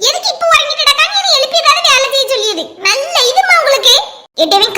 எதுக்கு இப்போ உறங்கிட்டு நீ எழுப்பி ஏதாவது வேலை செய்ய சொல்லியது. நல்ல இதுமா உங்களுக்கு. எட்டவன்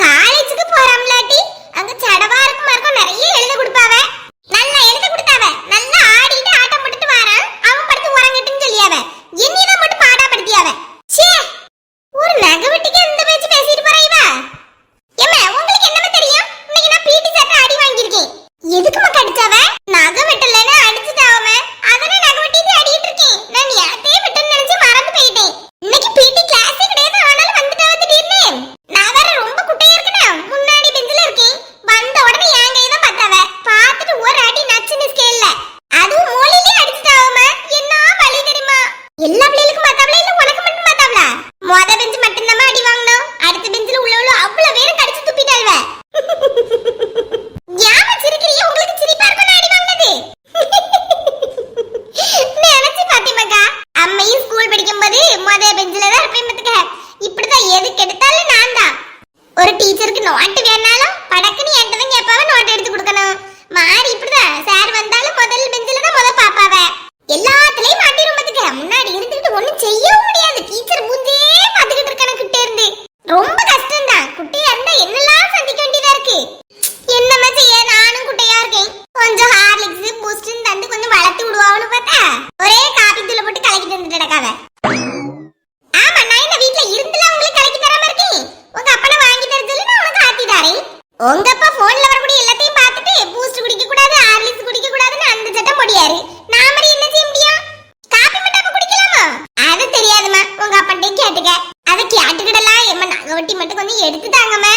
கொஞ்சம் எடுத்து தாங்கம்மா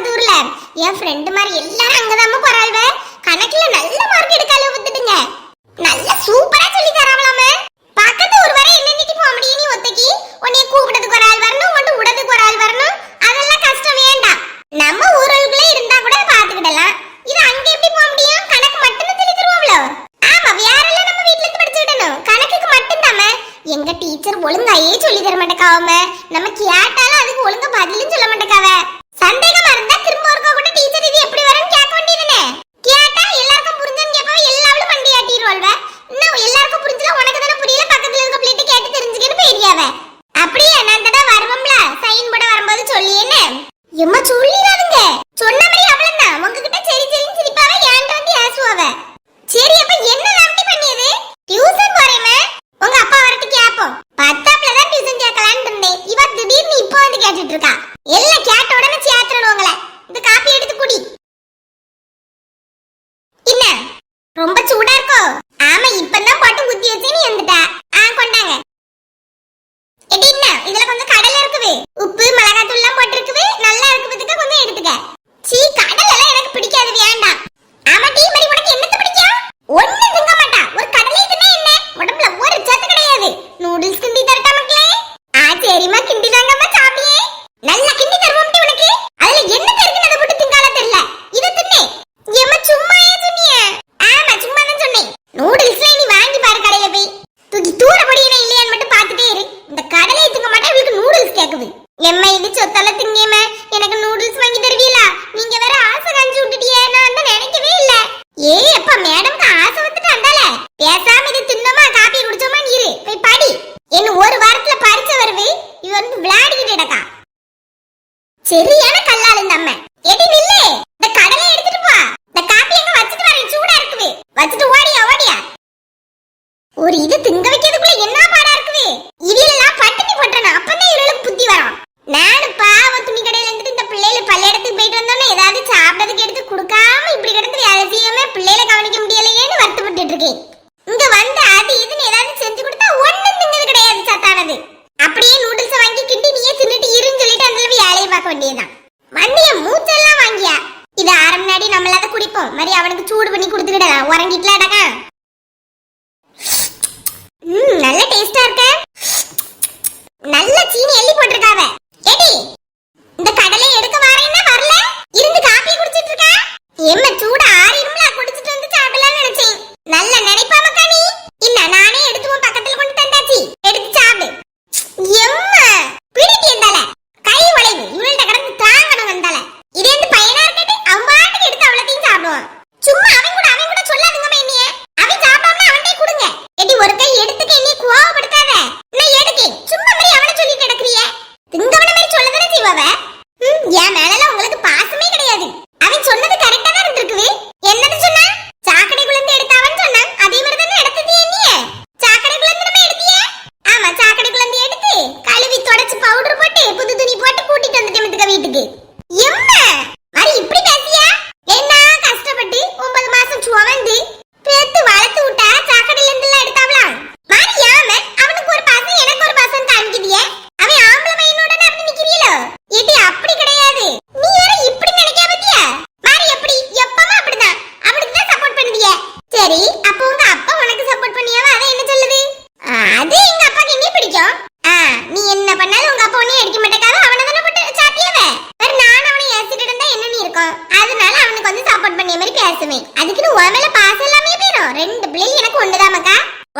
பக்கத்து என் ஃப்ரெண்டு மாதிரி எல்லாரும் அங்கதாம போறாள்வ. கணக்குல நல்ல மார்க் எடுக்க அளவு நல்ல சூப்பரா சொல்லி சாப்பிட்டதுக்கு எடுத்து கொடுக்காம இப்படி கிடந்து அலசியுமே பிள்ளைகளை கவனிக்க முடியலையேன்னு வருத்தப்பட்டு இருக்கேன்.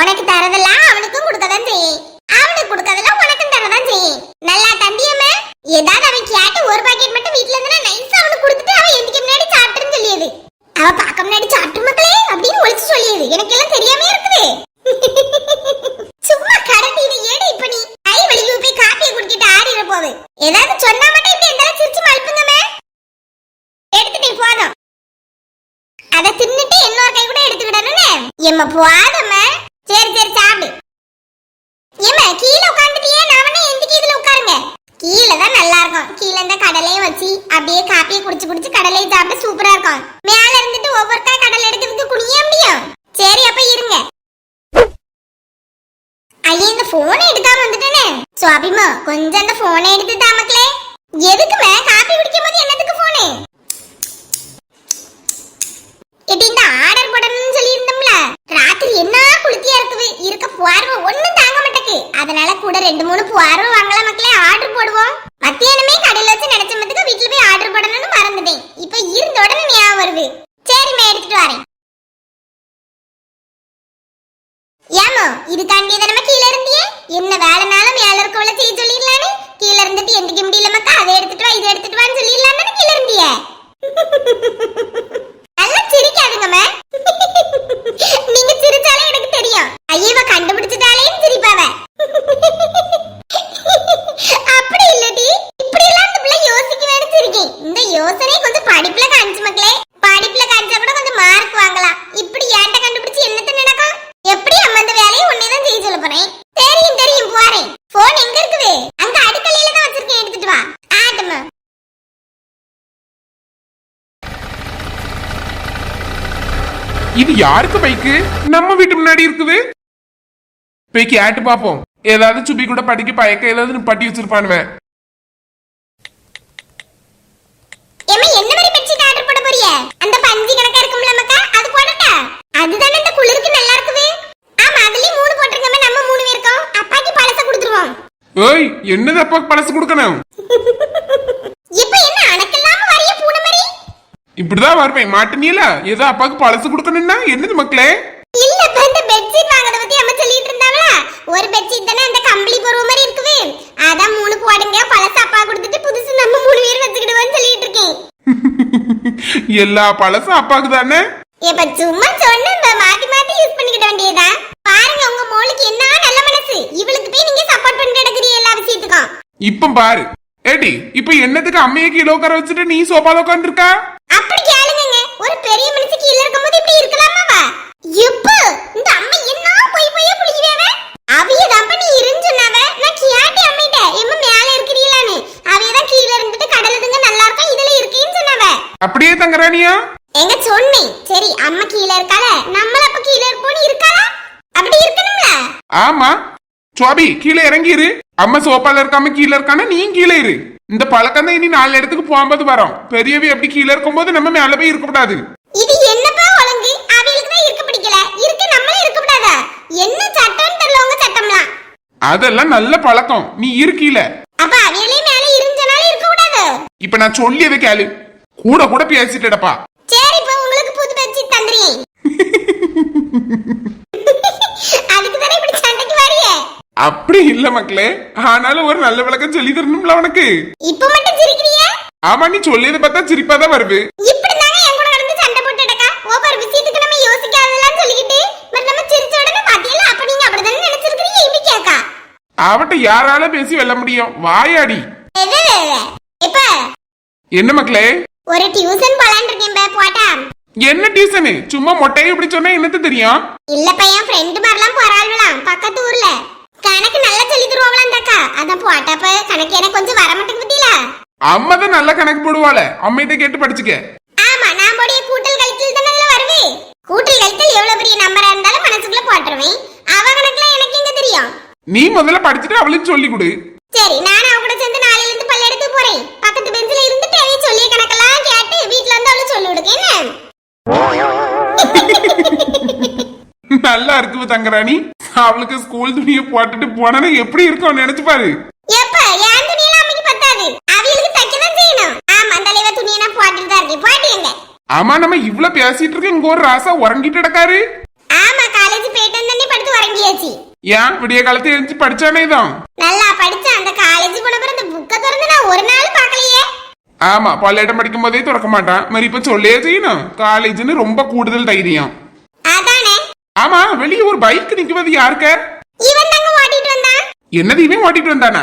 உனக்கு தரதெல்லாம் அவனுக்கும் கொடுக்கதான் செய்யும் அவனுக்கு கொடுக்கறதெல்லாம் உனக்கும் தரதான் செய்யும் நல்லா தம்பியம்மா ஏதாவது அவன் கேட்டு ஒரு பாக்கெட் மட்டும் வீட்ல இருந்து நைஸ் அவனுக்கு கொடுத்துட்டு அவன் எதுக்கு முன்னாடி சாப்பிட்டுன்னு சொல்லியது. அவ பார்க்க முன்னாடி சாப்பிட்டு மக்களே அப்படின்னு ஒழிச்சு சொல்லியது. எனக்கு எல்லாம் தெரியாம இருக்குது. சும்மா கரண்டி இதை ஏடு இப்ப நீ. கை வலிக்கு போய் காப்பியை குடிக்கிட்டு ஆடிட போகுது. ஏதாவது சொன்னா மட்டும் இப்படி இருந்தாலும் சிரிச்சு மழுப்புங்கம்மா எடுத்துட்டேன் போதும். அதை தின்னுட்டு இன்னொரு கை கூட எடுத்துக்கிடணும்னு எம்ம போதம்மா சரி சரி சாப்பிடு. ஏமா கீழே உட்காந்துட்டியே நான் எந்திரிக்க இதுல உட்காருங்க கீழே தான் நல்லா இருக்கும் கீழே இந்த கடலையும் வச்சு அப்படியே காப்பியை குடிச்சு குடிச்சு கடலையை சாப்பிட சூப்பரா இருக்கும். மேல இருந்துட்டு ஒவ்வொருக்கா கடலை எடுக்கிறதுக்கு குனிய முடியும். சரி அப்ப இருங்க. ஐயா இந்த போனை எடுக்காம வந்துட்டேனே. சுவாபிமா கொஞ்சம் அந்த போனை எடுத்து தாமக்கலே எதுக்குமே போறேன். போன் எங்க இருக்குது? அங்க அடுக்கலையில தான் வச்சிருக்கேன் எடுத்துட்டு வா. ஆட்டமா இது யாருக்கு பைக்கு? நம்ம வீட்டு முன்னாடி இருக்குது. போய் கேட்டு பாப்போம். ஏதாவது சுபி கூட படிக்க பயக்க ஏதாவது பட்டி வச்சிருப்பானுவேன் ஏம்மா என்ன மாதிரி பெட்ஷீட் ஆர்டர் போட போறிய அந்த பஞ்சு கணக்கா இருக்கும்ல மக்கா அது போடட்டா அதுதானே இந்த குளிருக்கு நல்லா இருக்குது ஆமா அதுலயும் மூணு போட்டுருங்கம்மா நம்ம மூணு பேருக்கோம் அப்பாக்கு பழச கொடுத்துருவோம் ஏய் என்னது அப்பா பழசு கொடுக்கணும்? இப்படிதான் வருவேன். மாட்டினியல ஏதோ அப்பாவுக்கு பழசு கொடுக்கணும்னா என்னது மக்களே? இல்ல இந்த பெட்ஷீட் வாங்குறத பத்தி அம்மா சொல்லிட்டு இருந்தாங்களா? ஒரு பெட்ஷீட் தானே அந்த கம்பளி போடுற மாதிரி இருக்குது. அதான் மூணு போடுங்க பழச அப்பா கொடுத்துட்டு புதுசு நம்ம மூணு பேர் வச்சுக்கிடுவோம்னு சொல்லிட்டு இருக்கேன். எல்லா பழசும் அப்பாவுக்கு தானே? இப்ப சும்மா சொன்ன மாத்தி மாத்தி யூஸ் பண்ணிக்கிட வேண்டியதா பாருங்க உங்க மோளுக்கு என்ன நல்ல மனசு இவளுக்கு போய் நீங்க சப்போர்ட் பண்ணி கிடக்குறீங்க எல்லா விஷயத்துக்கும் இப்ப பாரு. ஏடி இப்ப என்னத்துக்கு அம்மையை கீழே உட்கார வச்சுட்டு நீ சோபால உட்காந்துருக்கா அப்படி கேளுங்க ஒரு பெரிய மனுஷன் கீழ இருக்கும்போது இப்படி இருக்கலாமாவா? எப்ப இந்த அம்மா என்ன போய் போய் புளிக்குவேவ அவிய தான் நீ இருன்னு சொன்னாவ? நான் கேட்டே அம்மிட்ட எம்ம மேல இருக்கிறீங்களான்னு. அவிய தான் கீழ இருந்துட்டு கடலுதுங்க நல்லா இருக்கும் இதுல இருக்கேன்னு சொன்னாவ. அப்படியே தங்கரானியா எங்க சொன்னேன். சரி அம்மா கீழ இருக்கால நம்மள அப்ப கீழ இருப்போம்னு இருக்காளா? அப்படி இருக்கணும்ல. ஆமா சுவாபி கீழே இறங்கிரு. அம்மா சோப்பால இருக்காம கீழே இருக்கானா நீ கீழே இரு. இந்த பழக்கம் தான் இனி நாலு இடத்துக்கு போகும்போது வரோம். பெரியவி அப்படி கீழே இருக்கும்போது நம்ம மேல போய் இருக்கக்கூடாது இது என்னப்பா ஒழுங்கு அவளுக்கு தான் இருக்க பிடிக்கல. இருக்க நம்மளும் இருக்க கூடாதா? என்ன சட்டம்னு தெரியல உங்க சட்டம்லாம். அதெல்லாம் நல்ல பழக்கம். நீ இருக்கீல அப்ப அவியலே மேல இருந்தனால இருக்க கூடாது. இப்ப நான் சொல்லியதை கேளு. கூட கூட பேசிட்டடப்பா சரி இப்ப உங்களுக்கு புது பெட்ஷீட் தந்துறேன் அதுக்கு தானே இப்படி சண்டைக்கு வரியே அப்படி இல்ல மக்களே. ஆனாலும் ஒரு நல்ல விளக்கம் சொல்லி தரணும்ல உனக்கு. இப்ப மட்டும் சிரிக்கிறியா ஆமா நீ சொல்லியதை பார்த்தா சிரிப்பாதான் வருது. இப்படி தாங்க என் கூட கடந்து சண்டை போட்டுடக்கா ஒவ்வொரு விஷயத்துக்கு நம்ம யோசிக்காதெல்லாம் சொல்லிக்கிட்டு பட் நம்ம சிரிச்ச உடனே பாத்தியல அப்ப நீங்க அப்படிதானே நினைச்சிருக்கீங்க இப்படி கேக்கா. அவட்ட யாரால பேசி வெல்ல முடியும்? வாயாடி. இப்ப என்ன மக்களே? ஒரு டியூஷன் போலான்னு இருக்கேன் பே, போட்டா. என்ன டியூசனு சும்மா மொட்டையை இப்படி சொன்னா என்னது தெரியும்? இல்ல பையன் ஃப்ரெண்டு மாதிரிலாம் போறாள்வலாம் பக்கத்து ஊர்ல. கணக்கு நல்லா சொல்லி தருவாங்களாம் அக்கா? அதான் போட்டப்ப கணக்கு எனக்கு கொஞ்சம் வர மாட்டேங்குது பத்தியில. அம்மா தான் நல்ல கணக்கு போடுவாள. அம்மையிட்ட கேட்டு படிச்சுக்க. ஆமா நான் போடிய கூட்டல் கழித்தல் தானே அதுல வருவே. கூட்டல் கழித்தல் எவ்வளவு பெரிய நம்பரா இருந்தாலும் மனசுக்குள்ள போட்டுருவேன். அவ கணக்குல எனக்கு எங்க தெரியும்? நீ முதல்ல படிச்சுட்டு அவளுக்கு சொல்லி கொடு. சரி நான் அவ கூட சேர்ந்து நாளையில இருந்து பல்ல எடுத்து போறேன். பக்கத்து பெஞ்சில இருந்துட்டு சொல்லிய கணக்கெல்லாம் கேட்டு வீட்ல இருந்து அவளுக்கு சொல்லி விடுங்க என்ன? நல்லா இருக்குது தங்கராணி. அவளுக்கு ஸ்கூல் துணியை போட்டுட்டு போனா எப்படி இருக்கும் நினைச்சு பாரு. எப்ப? என் துணியெல்லாம் அம்மைக்கு பத்தாது. அவியலுக்கு தைக்க தான் செய்யணும். ஆமா தலைவ துணியை நான் போட்டுட்டு தான் இருக்கேன். போட்டுங்க ஆமா நம்ம இவ்ளோ பேசிட்டு இருக்க இங்க ஒரு ராசா உறங்கிட்டு கிடக்காரு. ஆமா காலேஜ் போயிட்டு வந்தே படுத்து உறங்கியாச்சு. ஏன்? விடிய காலத்தை எழுந்து படிச்சானே தான் நல்லா படிச்சேன் அந்த காலேஜ் போன பிறகு இந்த புக்கை திறந்து நான் ஒரு நாள் பார்க்கலையே. ஆமா பல்லேட்டம் படிக்கும் போதே திறக்க மாட்டான். மாதிரி இப்ப சொல்லே செய்யணும். காலேஜ்னு ரொம்ப கூடுதல் தைரியம். அதானே? ஆமா வெளியே ஒரு பைக் நிக்குவது யாருக்க? இவன் தாங்க ஓட்டிட்டு வந்தான். என்னது இவன் ஓட்டிட்டு வந்தானா?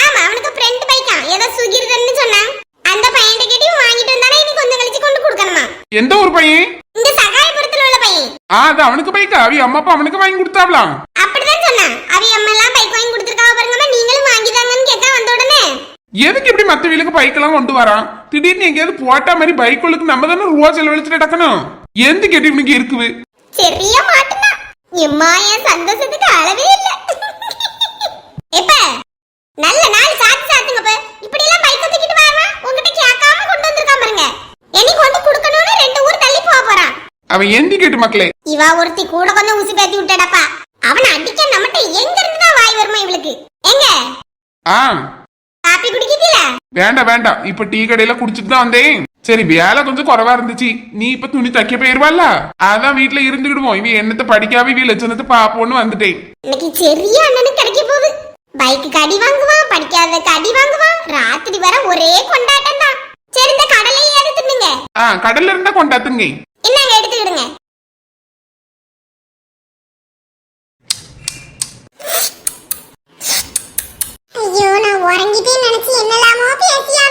ஆமா அவனுக்கு ஃப்ரெண்ட் பைக்கா ஏதோ சுகிர்தன்னு சொன்னான். அந்த பையன்கிட்ட கேட்டு வாங்கிட்டு வந்தானே இன்னும் கொஞ்சம் கழிச்சு கொண்டு கொடுக்கணுமா? எந்த ஒரு பையன்? இந்த சகாயபுரத்துல உள்ள பையன். ஆ அது அவனுக்கு பைக்கா அவி அம்மா அப்பா அவனுக்கு வாங்கி கொடுத்தாவலாம் அப்படிதான் சொன்னான். அவ அம்மா எல்லாம் பைக் வாங்கி கொடுத்துருக்காவ பாருங்கம்மா நீங்களும் வாங்கிதாங்கன்னு கேட்க வந்த உடனே. எதுக்கு இப்படி மத்த வீலுக்கு பைக்கெல்லாம் கொண்டு வரான்? திடீர்னு எங்கேயாவது போட்டா மாதிரி பைக்குகளுக்கு நம்ம தானே ரூபா செலவழிச்சுட்டு நடக்கணும்? எந்த கெட்டி இவனுக்கு இருக்குது? சரியா மாட்டுனா எம்மா என் சந்தோஷத்துக்கு அளவே இல்ல எப்ப நல்ல நாள் சாத்து சாத்துங்க இப்ப இப்படி எல்லாம் பைக் தூக்கிட்டு வரா உங்ககிட்ட கேட்காம கொண்டு வந்திருக்கா பாருங்க எனி கொண்டு கொடுக்கணும்னு ரெண்டு ஊர் தள்ளி போக போறான் அவன் எந்தி கேட்டு மக்களே இவா ஒருத்தி கூட கொஞ்சம் உசி பேத்தி விட்டடப்பா அவன் அடிக்க நம்மகிட்ட எங்க இருந்து வாய் வருமா இவளுக்கு எங்க ஆ வேண்டாம் வேண்டாம் இப்ப டீ கடையில குடிச்சிட்டு தான் வந்தேன். சரி வேலை கொஞ்சம் குறைவா இருந்துச்சு. நீ இப்ப துணி தைக்க போயிருவாள்ல? அதான் வீட்டுல இருந்துக்கிடுவோம் இவ என்னத்தை படிக்காம இவ லட்சணத்தை பாப்போன்னு வந்துட்டேன். இன்னைக்கு சரியா அண்ணனுக்கு கிடைக்க போகுது பைக்கு அடி வாங்குவான் படிக்காததுக்கு அடி வாங்குவான் ராத்திரி வர ஒரே கொண்டாட்டம் தான் சரி இந்த கடலையே எடுத்துனுங்க ஆ கடல்ல இருந்தா கொண்டாத்துங்க Làm 垫